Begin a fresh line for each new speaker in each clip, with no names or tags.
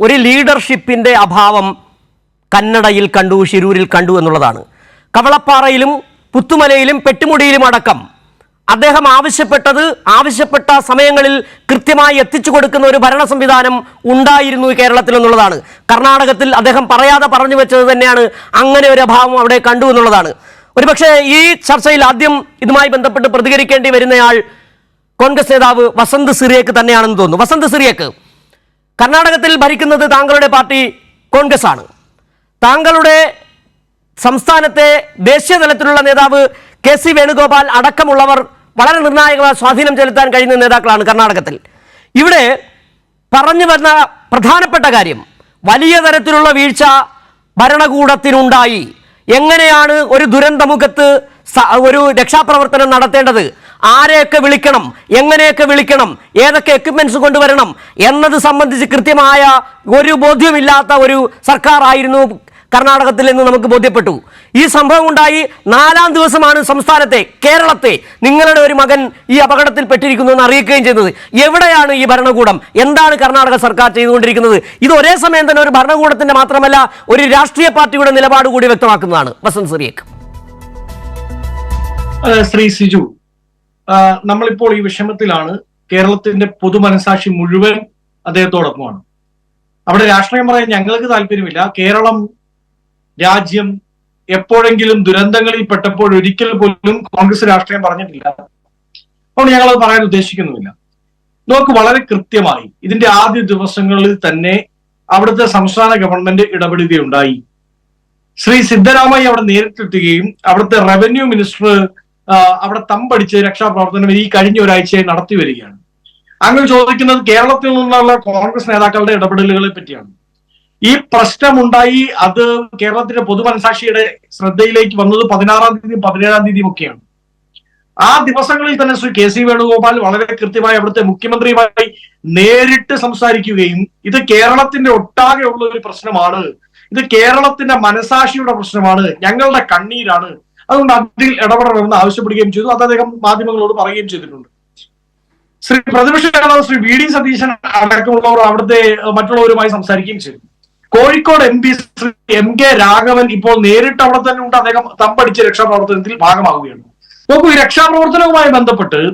ഒരു ലീഡർഷിപ്പിന്റെ അഭാവം കന്നഡയിൽ കണ്ടു ശിരൂരിൽ കണ്ടു എന്നുള്ളതാണ്. കവളപ്പാറയിലും പുത്തുമലയിലും പെട്ടിമുടിയിലും അടക്കം അദ്ദേഹം ആവശ്യപ്പെട്ടത് ആവശ്യപ്പെട്ട സമയങ്ങളിൽ കൃത്യമായി എത്തിച്ചു കൊടുക്കുന്ന ഒരു ഭരണ സംവിധാനം ഉണ്ടായിരുന്നു കേരളത്തിൽ എന്നുള്ളതാണ്. കർണാടകത്തിൽ അദ്ദേഹം പറയാതെ പറഞ്ഞു വെച്ചത് തന്നെയാണ് അങ്ങനെ ഒരു അഭാവം അവിടെ കണ്ടു എന്നുള്ളതാണ്. ഒരുപക്ഷെ ഈ ചർച്ചയിൽ ആദ്യം ഇതുമായി ബന്ധപ്പെട്ട് പ്രതികരിക്കേണ്ടി വരുന്നയാൾ കോൺഗ്രസ് നേതാവ് വസന്ത് സിറിയക്ക് തന്നെയാണെന്ന് തോന്നുന്നു. വസന്ത് സിറിയക്ക് കർണാടകത്തിൽ ഭരിക്കുന്നത് താങ്കളുടെ പാർട്ടി കോൺഗ്രസ് ആണ് താങ്കളുടെ സംസ്ഥാനത്തെ ദേശീയ തലത്തിലുള്ള നേതാവ് കെ സി വേണുഗോപാൽ അടക്കമുള്ളവർ വളരെ നിർണായകമായ സ്വാധീനം ചെലുത്താൻ കഴിയുന്ന നേതാക്കളാണ് കർണാടകത്തിൽ. ഇവിടെ പറഞ്ഞു വരുന്ന പ്രധാനപ്പെട്ട കാര്യം വലിയ തരത്തിലുള്ള വീഴ്ച ഭരണകൂടത്തിനുണ്ടായി. എങ്ങനെയാണ് ഒരു ദുരന്തമുഖത്ത് ഒരു രക്ഷാപ്രവർത്തനം നടത്തേണ്ടത്? ആരെയൊക്കെ വിളിക്കണം എങ്ങനെയൊക്കെ വിളിക്കണം ഏതൊക്കെ എക്യുപ്മെന്റ്സ് കൊണ്ടുവരണം എന്നത് സംബന്ധിച്ച് കൃത്യമായ ഒരു ബോധ്യമില്ലാത്ത ഒരു സർക്കാർ ആയിരുന്നു കർണാടകത്തിൽ നിന്ന് നമുക്ക് ബോധ്യപ്പെട്ടു. ഈ സംഭവം ഉണ്ടായി നാലാം ദിവസമാണ് സംസ്ഥാനത്തെ കേരളത്തെ നിങ്ങളുടെ ഒരു മകൻ ഈ അപകടത്തിൽ പെട്ടിരിക്കുന്നു എന്ന് അറിയിക്കുകയും ചെയ്തത്. എവിടെയാണ് ഈ ഭരണകൂടം? എന്താണ് കർണാടക സർക്കാർ ചെയ്തുകൊണ്ടിരിക്കുന്നത്? ഇത് ഒരേ സമയം തന്നെ ഒരു ഭരണകൂടത്തിന്റെ മാത്രമല്ല ഒരു രാഷ്ട്രീയ പാർട്ടിയുടെ നിലപാട് കൂടി വ്യക്തമാക്കുന്നതാണ്. വസന്ത്
ശ്രീ സിജു നമ്മളിപ്പോൾ ഈ വിഷമത്തിലാണ് കേരളത്തിന്റെ പൊതുമനസാക്ഷി മുഴുവൻ അദ്ദേഹത്തോടൊപ്പമാണ്. അവിടെ രാഷ്ട്രീയം പറയാൻ ഞങ്ങൾക്ക് താല്പര്യമില്ല. കേരളം രാജ്യം എപ്പോഴെങ്കിലും ദുരന്തങ്ങളിൽ പെട്ടപ്പോൾ ഒരിക്കൽ പോലും കോൺഗ്രസ് രാഷ്ട്രീയം പറഞ്ഞിട്ടില്ല. അപ്പോൾ ഞങ്ങൾ അത് പറയാൻ ഉദ്ദേശിക്കുന്നുമില്ല. നോക്ക് വളരെ കൃത്യമായി ഇതിന്റെ ആദ്യ ദിവസങ്ങളിൽ തന്നെ അവിടുത്തെ സംസ്ഥാന ഗവൺമെന്റ് ഇടപെടുകയുണ്ടായി. ശ്രീ സിദ്ധരാമയ്യ അവിടെ നേരിട്ടെത്തുകയും അവിടുത്തെ റവന്യൂ മിനിസ്റ്റർ അവിടെ തമ്പടിച്ച് രക്ഷാപ്രവർത്തനം ഈ കഴിഞ്ഞ ഒരാഴ്ചയായി നടത്തി വരികയാണ്. അങ്ങനെ ചോദിക്കുന്നത് കേരളത്തിൽ നിന്നുള്ള കോൺഗ്രസ് നേതാക്കളുടെ ഇടപെടലുകളെ പറ്റിയാണ്. ഈ പ്രശ്നമുണ്ടായി അത് കേരളത്തിന്റെ പൊതുമനസാക്ഷിയുടെ ശ്രദ്ധയിലേക്ക് വന്നത് പതിനാറാം തീയതി പതിനേഴാം തീയതിയും ഒക്കെയാണ്. ആ ദിവസങ്ങളിൽ തന്നെ ശ്രീ കെ സി വേണുഗോപാൽ വളരെ കൃത്യമായി അവിടുത്തെ മുഖ്യമന്ത്രിയുമായി നേരിട്ട് സംസാരിക്കുകയും ഇത് കേരളത്തിന്റെ ഒട്ടാകെ ഉള്ള ഒരു പ്രശ്നമാണ്. ഇത് കേരളത്തിന്റെ മനസാക്ഷിയുടെ പ്രശ്നമാണ്. ഞങ്ങളുടെ കണ്ണീരാണ്. അതുകൊണ്ട് അതിൽ ഇടപെടണമെന്ന് ആവശ്യപ്പെടുകയും ചെയ്തു. അത് അദ്ദേഹം മാധ്യമങ്ങളോട് പറയുകയും ചെയ്തിട്ടുണ്ട്. ശ്രീ പ്രതിപക്ഷ നേതാവ് ശ്രീ വി ഡി സതീശൻ അടക്കമുള്ളവർ അവിടുത്തെ മറ്റുള്ളവരുമായി സംസാരിക്കുകയും ചെയ്തു. Kozhikode M P Shri M K Raghavan ഇപ്പോൾ നേരിട്ട് അവിടെ തന്നെ ഉണ്ട്. അദ്ദേഹം തമ്പടിച്ച് രക്ഷാപ്രവർത്തനത്തിൽ ഭാഗമാവുകയാണ്. നോക്കൂ ഈ രക്ഷാപ്രവർത്തനവുമായി ബന്ധപ്പെട്ട്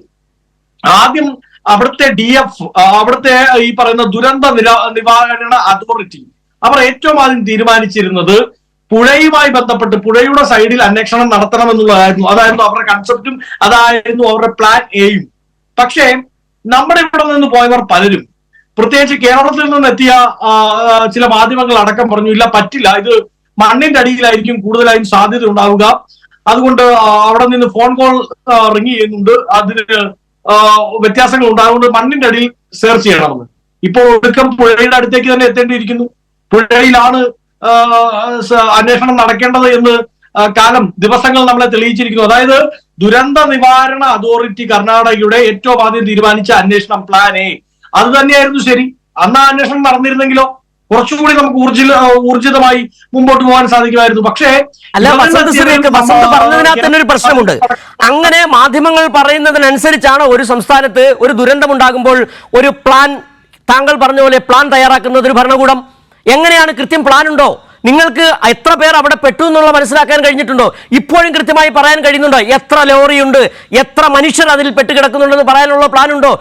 ആദ്യം അവിടുത്തെ ഡി എഫ് അവിടുത്തെ ഈ പറയുന്ന ദുരന്ത നിര- നിവാരണ അതോറിറ്റി. അവർ ഏറ്റവും ആദ്യം തീരുമാനിച്ചിരുന്നത് പുഴയുമായി ബന്ധപ്പെട്ട് പുഴയുടെ സൈഡിൽ അന്വേഷണം നടത്തണമെന്നുള്ളതായിരുന്നു. അതായിരുന്നു അവരുടെ കൺസെപ്റ്റും അതായിരുന്നു അവരുടെ പ്ലാൻ എയും പക്ഷേ നമ്മുടെ ഇവിടെ നിന്ന് പോയവർ പലരും. പ്രത്യേകിച്ച് കേരളത്തിൽ നിന്ന് എത്തിയ ചില മാധ്യമങ്ങൾ അടക്കം പറഞ്ഞു ഇല്ല പറ്റില്ല. ഇത് മണ്ണിന്റെ അടിയിലായിരിക്കും കൂടുതലായും സാധ്യത ഉണ്ടാവുക. അതുകൊണ്ട് അവിടെ നിന്ന് ഫോൺ കോൾ റിങ് ചെയ്യുന്നുണ്ട്. അതിന് വ്യത്യാസങ്ങൾ ഉണ്ടാകുന്നുണ്ട് മണ്ണിന്റെ അടിയിൽ സെർച്ച് ചെയ്യണമെന്ന്. ഇപ്പോൾ ഒടുക്കം പുഴയുടെ അടുത്തേക്ക് തന്നെ എത്തേണ്ടിയിരിക്കുന്നു. പുഴയിലാണ് അന്വേഷണം നടക്കേണ്ടത് എന്ന് കാലം ദിവസങ്ങൾ നമ്മളെ തെളിയിച്ചിരിക്കുന്നു. അതായത് ദുരന്ത നിവാരണ അതോറിറ്റി കർണാടകയുടെ ഏറ്റവും ആദ്യം തീരുമാനിച്ച അന്വേഷണം പ്ലാൻ എ അത് തന്നെയായിരുന്നു ശരി. അന്ന് ആ അന്വേഷണം നടന്നിരുന്നെങ്കിലോ കുറച്ചുകൂടി നമുക്ക് ഊർജിത ഊർജിതമായി മുമ്പോട്ട് പോകാൻ സാധിക്കുമായിരുന്നു. പക്ഷേ
അല്ല വസന്ത് പറഞ്ഞതിനകത്ത് തന്നെ ഒരു പ്രശ്നമുണ്ട്. അങ്ങനെ മാധ്യമങ്ങൾ പറയുന്നതിനനുസരിച്ചാണ് ഒരു സംസ്ഥാനത്ത് ഒരു ദുരന്തമുണ്ടാകുമ്പോൾ ഒരു പ്ലാൻ താങ്കൾ പറഞ്ഞ പോലെ പ്ലാൻ തയ്യാറാക്കുന്നത് ഒരു ഭരണകൂടം. എങ്ങനെയാണ് കൃത്യം പ്ലാൻ ഉണ്ടോ? നിങ്ങൾക്ക് എത്ര പേർ അവിടെ പെട്ടു എന്നുള്ള മനസ്സിലാക്കാൻ കഴിഞ്ഞിട്ടുണ്ടോ? ഇപ്പോഴും കൃത്യമായി പറയാൻ കഴിയുന്നുണ്ടോ? എത്ര ലോറിയുണ്ട്? എത്ര മനുഷ്യർ അതിൽ പെട്ട് കിടക്കുന്നുണ്ടെന്ന് പറയാനുള്ള പ്ലാൻ ഉണ്ടോ?